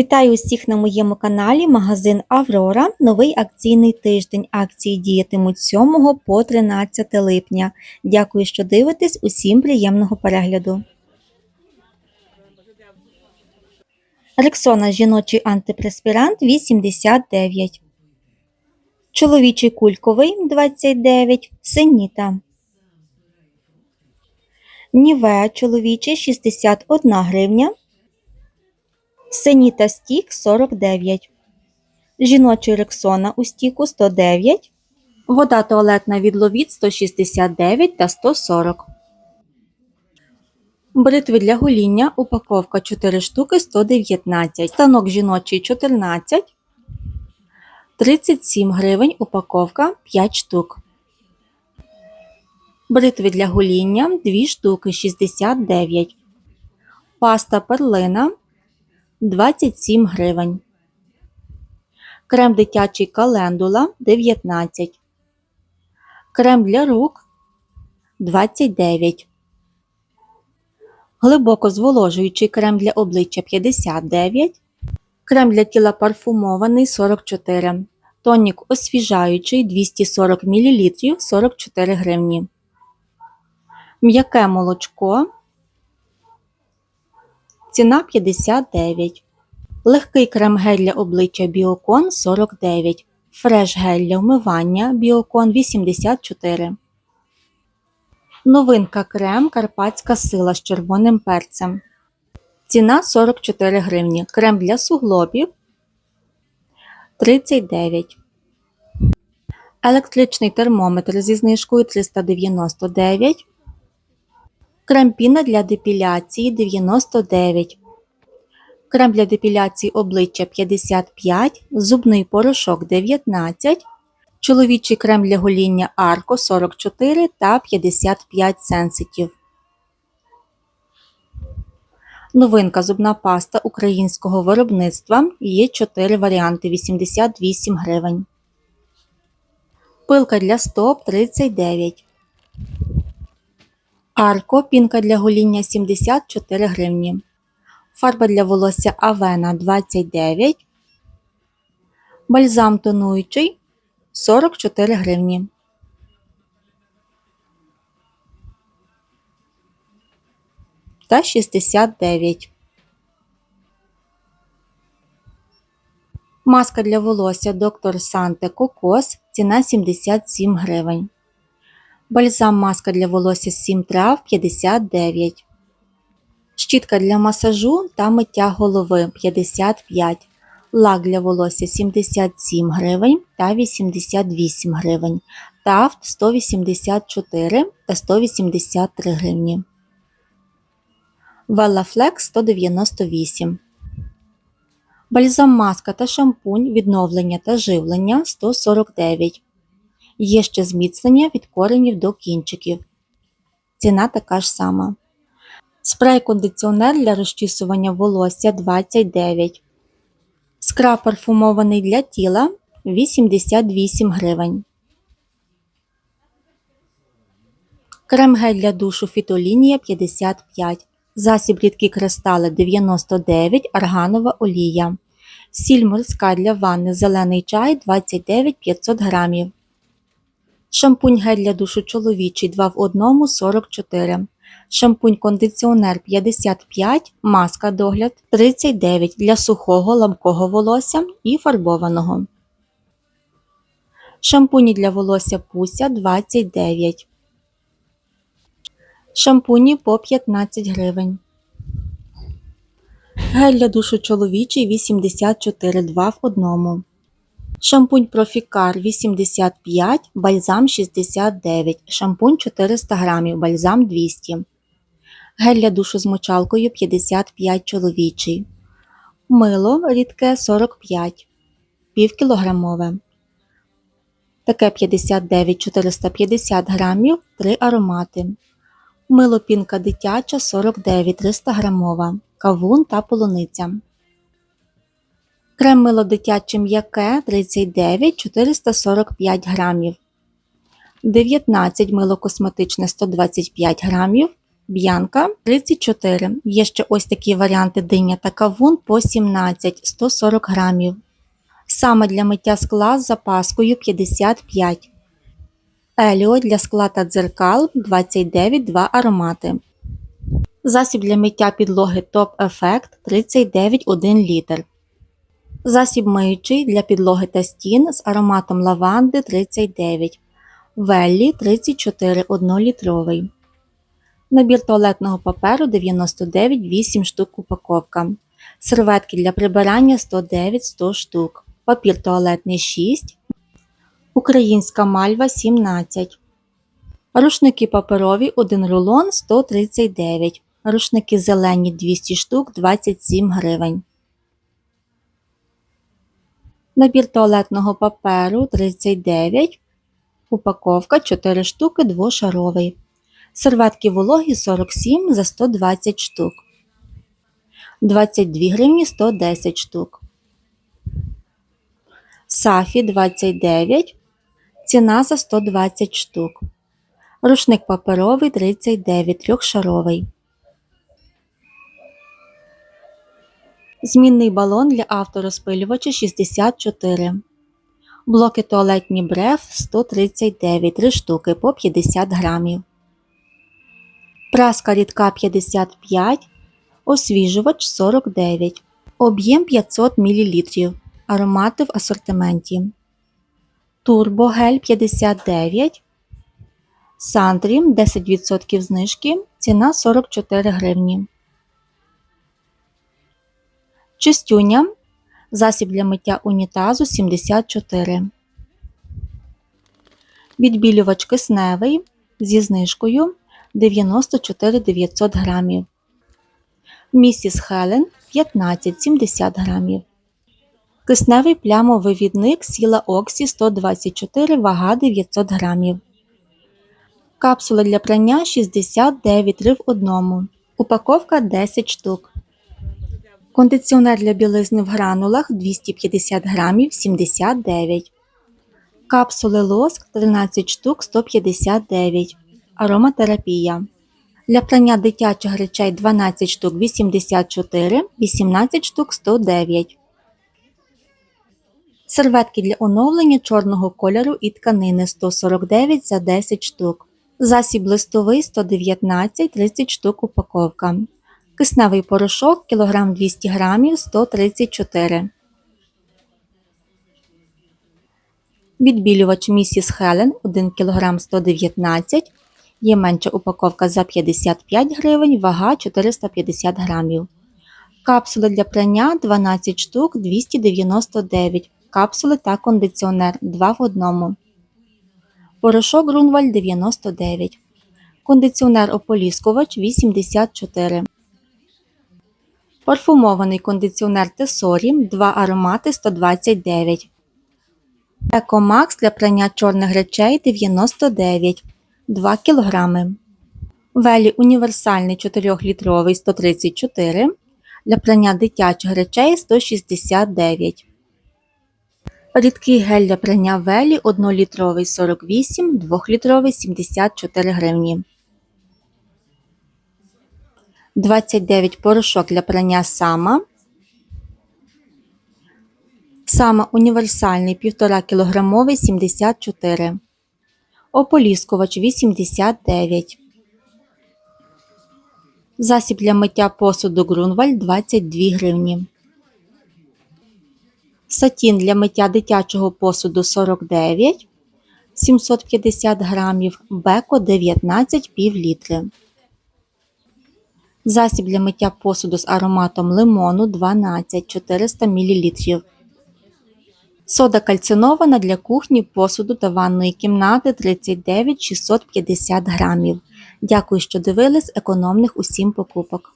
Вітаю усіх на моєму каналі Магазин Аврора. Новий акційний тиждень. Акції діятимуть 7 по 13 липня. Дякую, що дивитесь. Усім приємного перегляду. Рексона жіночий антипреспірант 89. Чоловічий кульковий 29. Синіта. Нівеа чоловічий 61 гривня. Сеніта стік 49. Жіночий рексона у стіку 109. Вода туалетна від ловіт 169 та 140. Бритви для гоління упаковка 4 штуки 119. Станок жіночий 14. 37 гривень упаковка 5 штук. Бритви для гоління 2 штуки 69. Паста перлина 27 гривень. Крем дитячий календула 19. Крем для рук 29. Глибоко зволожуючий крем для обличчя 59. Крем для тіла парфумований 44. Тонік освіжаючий 240 мл 44 гривні. М'яке молочко Ціна 59. Легкий крем-гель для обличчя Біокон 49. Фреш-гель для вмивання Біокон 84. Новинка крем Карпатська сила з червоним перцем. Ціна 44 гривні. Крем для суглобів 39. Електричний термометр зі знижкою 399. Крем-піна для депіляції 99. Крем для депіляції обличчя 55, зубний порошок 19, чоловічий крем для гоління Арко 44 та 55 сенситів. Новинка зубна паста українського виробництва. Є 4 варіанти 88 гривень. Пилка для стоп 39. Арко пінка для гоління 74 гривні. Фарба для волосся Авена 29. Бальзам тонуючий 44 гривні. Та 69. Маска для волосся Доктор Санте Кокос. Ціна 77 гривень. Бальзам маска для волосся 7 трав 59. Щітка для масажу та миття голови 55. Лак для волосся 77 гривень та 88 гривень. Тафт 184 та 183 гривні. Велафлекс 198. Бальзам маска та шампунь відновлення та живлення 149. Є ще зміцнення від коренів до кінчиків. Ціна така ж сама. Спрей-кондиціонер для розчісування волосся 29. Скраб парфумований для тіла 88 гривень. Крем-гель для душу фітолінія 55. Засіб рідкі кристали 99, арганова олія. Сіль морська для ванни зелений чай 29 500 грамів. Шампунь гель для душу чоловічий 2 в 1 44. Шампунь кондиціонер 55, маска догляд 39 для сухого ламкого волосся і фарбованого. Шампуні для волосся Пуся 29. Шампуні по 15 гривень. Гель для душу чоловічий 84 2 в 1. Шампунь Профікар 85, бальзам 69, шампунь 400 грамів, бальзам 200. Гель для душу з мочалкою 55 чоловічий. Мило рідке 45, півкілограмове. Таке 59 450 грамів, 3 аромати. Мило пінка дитяча 49 300 грамова, кавун та полуниця. Крем мило дитяче м'яке 39 445 грамів. 19 мило косметичне 125 грамів, Б'янка 34. Є ще ось такі варіанти диня та кавун по 17 140 грамів. Саме для миття скла з запаскою 55. Еліо для скла та дзеркал 29 2 аромати. Засіб для миття підлоги Top Effect 39 1 літр. Засіб миючий для підлоги та стін з ароматом лаванди 39. Веллі 34 1-літровий. Набір туалетного паперу 99 8 штук упаковка. Серветки для прибирання 109 100 штук. Папір туалетний 6. Українська мальва 17. Рушники паперові 1 рулон 139. Рушники зелені 200 штук 27 гривень. Набір туалетного паперу 39. Упаковка 4 штуки двошаровий. Серветки вологі 47 за 120 штук. 22 гривні 110 штук. Сафі 29. Ціна за 120 штук. Рушник паперовий 39 трьохшаровий. Змінний балон для авторозпилювача 64. Блоки туалетні бреф 139 3 штуки по 50 грамів. Праска рідка 55. Освіжувач 49. Об'єм 500 мл. Аромати в асортименті. Турбогель 59. Сандрім 10% знижки. Ціна 44 гривні. Чистюня. Засіб для миття унітазу 74. Відбілювач кисневий зі знижкою 94 900 грамів. Місіс Хелен 15-70 грамів. Кисневий плямовивідник сіла Оксі 124 вага 900 грамів. Капсула для прання 69 3 в одному. Упаковка 10 штук. Кондиціонер для білизни в гранулах 250 грамів 79. Капсули лоск 13 штук 159. Ароматерапія. Для прання дитячих речей 12 штук 84, 18 штук 109. Серветки для оновлення чорного кольору і тканини 149 за 10 штук. Засіб листовий 119 30 штук упаковка. Кисневий порошок кілограм 200 грамів 134. Відбілювач місіс Хелен 1 кг 119 Є менша упаковка за 55 гривень, вага 450 грамів. Капсули для прання 12 штук 299 Капсули та кондиціонер 2 в одному. Порошок Грунваль 99. Кондиціонер ополіскувач 84. Парфумований кондиціонер Тесорі 2 аромати 129. Екомакс для прання чорних речей 99 2 кг. Велі універсальний 4-літровий 134 для прання дитячих речей 169. Рідкий гель для прання велі 1-літровий 48, 2-літровий 74 гривні. 29 порошок для прання сама. Сама універсальний 1,5 кг 74. Ополіскувач 89. Засіб для миття посуду Грунваль 22 гривні. Сатін для миття дитячого посуду 49 750 грамів, беко 19 пів літри. Засіб для миття посуду з ароматом лимону 12 400 мл. Сода кальцинована для кухні, посуду та ванної кімнати 39 650 грамів. Дякую, що дивились економних усім покупок.